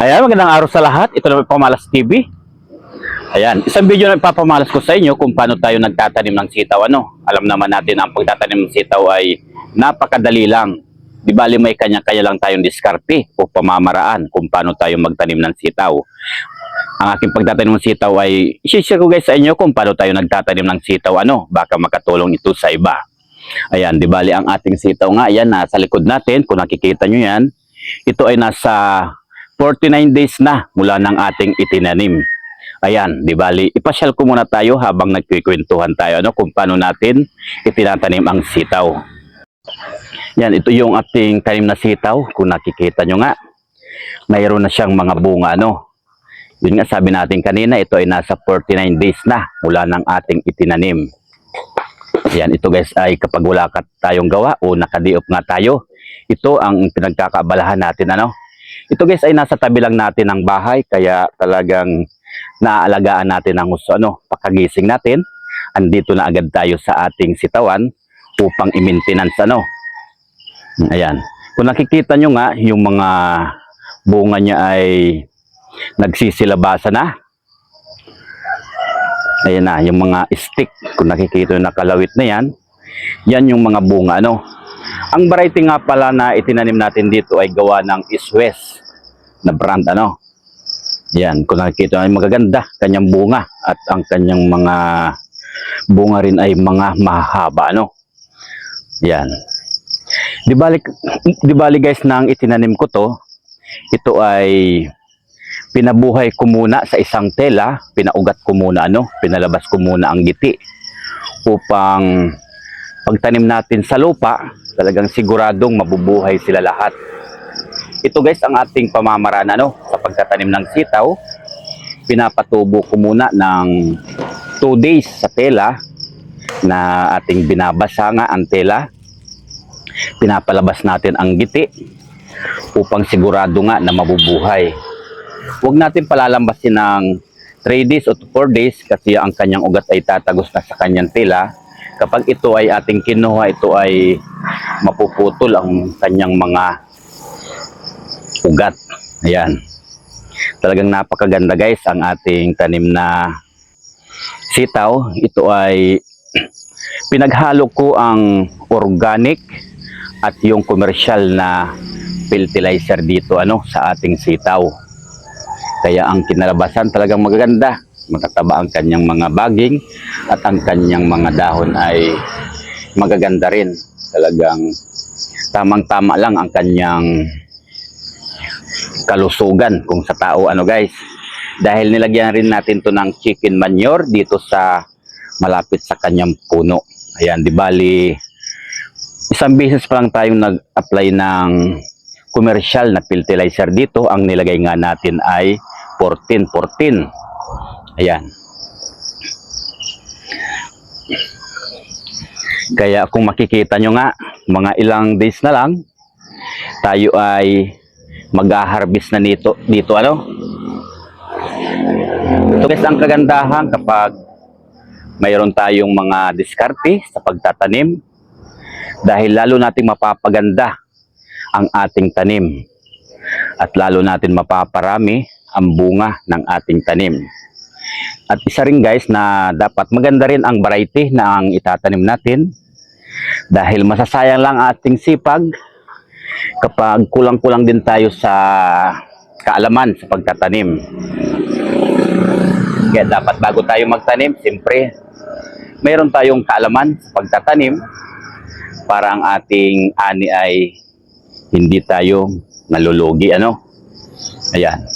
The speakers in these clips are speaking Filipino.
Ayan, magandang araw sa lahat. Ito naman Pamalas TV. Ayan, isang video na ipapamalas ko sa inyo kung paano tayo nagtatanim ng sitaw. Ano? Alam naman natin ang pagtatanim ng sitaw ay napakadali lang. Di bali may kanya-kanya lang tayong diskarte o pamamaraan kung paano tayo magtanim ng sitaw. Ang aking pagtatanim ng sitaw ay i-share ko guys sa inyo kung paano tayo nagtatanim ng sitaw. Ano? Baka makatulong ito sa iba. Ayan, di bali ang ating sitaw nga, yan, nasa likod natin. Kung nakikita nyo yan, ito ay nasa 49 days na mula ng ating itinanim. Ayan, di bali, ipasyal ko muna tayo habang nagkikwentuhan tayo ano, kung paano natin itinatanim ang sitaw. Yan, ito yung ating tanim na sitaw. Kung nakikita nyo nga, mayroon na siyang mga bunga. Ano? Yun nga sabi natin kanina, ito ay nasa 49 days na mula ng ating itinanim. Yan, ito guys ay kapag wala ka tayong gawa o nakadiop nga tayo, ito ang pinagkakaabalahan natin. Ano? Ito guys ay nasa tabi lang natin ng bahay kaya talagang naaalagaan natin ang gusto ano, pagkagising natin. Andito na agad tayo sa ating sitawan upang i-maintenance ano. Ayan. Kung nakikita nyo nga, yung mga bunga niya ay nagsisilabasa na. Ayan na, yung mga stick. Kung nakikita nyo nakalawit na yan, yan yung mga bunga ano. Ang variety nga pala na itinanim natin dito ay gawa ng East na brand ano. Yan, kung nakikita ay magaganda kanyang bunga at ang kanyang mga bunga rin ay mga mahaba ano. Yan. Di bali, di bali guys nang itinanim ko to, ito ay pinabuhay ko muna sa isang tela, pinaugat ko muna ano, pinalabas ko muna ang giti upang pagtanim natin sa lupa, talagang siguradong mabubuhay sila lahat. Ito guys ang ating pamamaraan ano, sa pagtatanim ng sitaw. Pinapatubo ko muna ng 2 days sa tela na ating binabasa nga ang tela. Pinapalabas natin ang giti upang sigurado nga na mabubuhay. Huwag natin palalambasin ng 3 days o 4 days kasi ang kanyang ugat ay tatagos na sa kanyang tela. Kapag ito ay ating kinuha, ito ay mapuputol ang kanyang mga ugat. Ayan. Talagang napakaganda guys ang ating tanim na sitaw. Ito ay pinaghalo ko ang organic at yung commercial na fertilizer dito ano sa ating sitaw. Kaya ang kinalabasan talagang magaganda. Matataba ang kanyang mga baging at ang kanyang mga dahon ay magaganda rin. Talagang tamang-tama lang ang kanyang kalusugan kung sa tao ano guys. Dahil nilagyan rin natin to ng chicken manure dito sa malapit sa kanyang puno. Ayan, di bali isang beses pa lang tayong nag-apply ng commercial na fertilizer dito. Ang nilagay nga natin ay 14-14. Ayan. Kaya kung makikita nyo nga, mga ilang days na lang, tayo ay mag-harvest na nito, dito ano. Ito guys ang kagandahan kapag mayroon tayong mga diskarte sa pagtatanim dahil lalo nating mapapaganda ang ating tanim at lalo natin mapaparami ang bunga ng ating tanim. At isa rin guys na dapat maganda rin ang variety na ang itatanim natin dahil masasayang lang ang ating sipag kapag kulang-kulang din tayo sa kaalaman sa pagtatanim. Kaya dapat bago tayo magtanim, siyempre, mayroon tayong kaalaman sa pagtatanim para ang ating ani ay hindi tayo nalulugi. Ano? Ayan.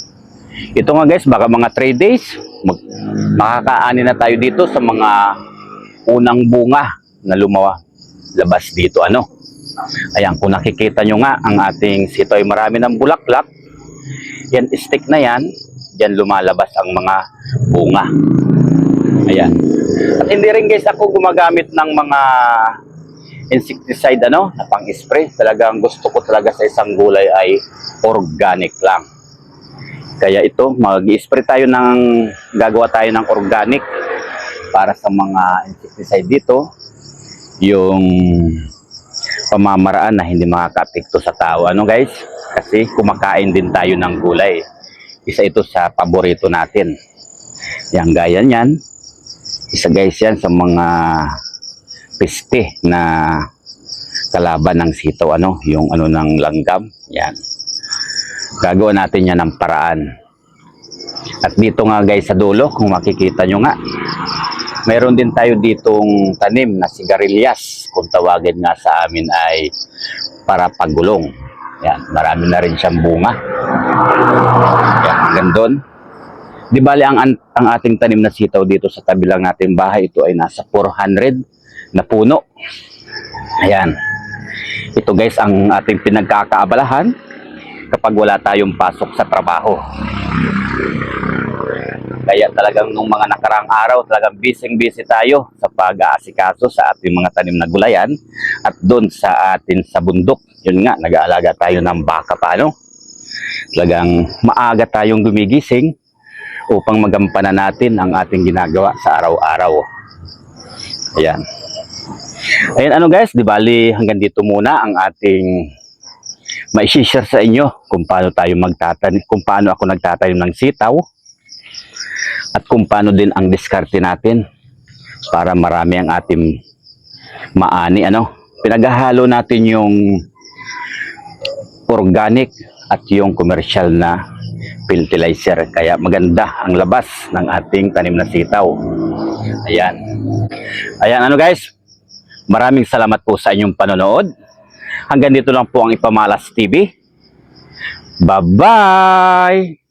Ito nga guys, baka mga 3 days, mag, makakaani na tayo dito sa mga unang bunga na lumawa labas dito. Ano? Ayan, kung nakikita nyo nga, ang ating sito ay marami ng bulaklak. Yan, stick na yan. Diyan lumalabas ang mga bunga. Ayan. At hindi rin guys ako gumagamit ng mga insecticide ano, na pang-spray. Talagang gusto ko talaga sa isang gulay ay organic lang. Kaya ito, mag-spray tayo ng, gagawa tayo ng organic para sa mga insecticide dito. Yung pamamaraan na hindi makaka-apekto sa tao. Ano guys? Kasi kumakain din tayo ng gulay. isa ito sa paborito natin. Yan, gaya niyan. Isa guys yan sa mga piste na kalaban ng sitaw, ano, yung ano ng langgam. Yan. Gagawa natin yan ng paraan. At dito nga guys sa dulo, kung makikita nyo nga, mayroon din tayo ditong tanim na sigarilyas. Kung tawagin nga sa amin ay para pagulong. Yan, marami na rin siyang bunga. Yan, doon. Di bali ang, ang, ating tanim na sitaw dito sa tabi lang nating bahay, ito ay nasa 400 na puno. Ayan. Ito guys ang ating pinagkakaabalahan kapag wala tayong pasok sa trabaho. Kaya talagang nung mga nakarang araw, talagang busy-busy tayo sa pag-aasikaso sa ating mga tanim na gulayan at doon sa atin sa bundok. Yun nga, nag-aalaga tayo ng baka pa, ano? Talagang maaga tayong gumigising upang magampanan natin ang ating ginagawa sa araw-araw. Ayan. Ayan ano guys, di bali hanggang dito muna ang ating mai-share sa inyo kung paano tayo magtatanim, kung paano ako nagtatanim ng sitaw at kung paano din ang diskarte natin para marami ang ating maani ano. Pinaghahalo natin yung organic at yung commercial na fertilizer kaya maganda ang labas ng ating tanim na sitaw. Ayan. Ayan ano guys, maraming salamat po sa inyong panonood. Hanggang dito lang po ang Ipamalas TV. Bye-bye!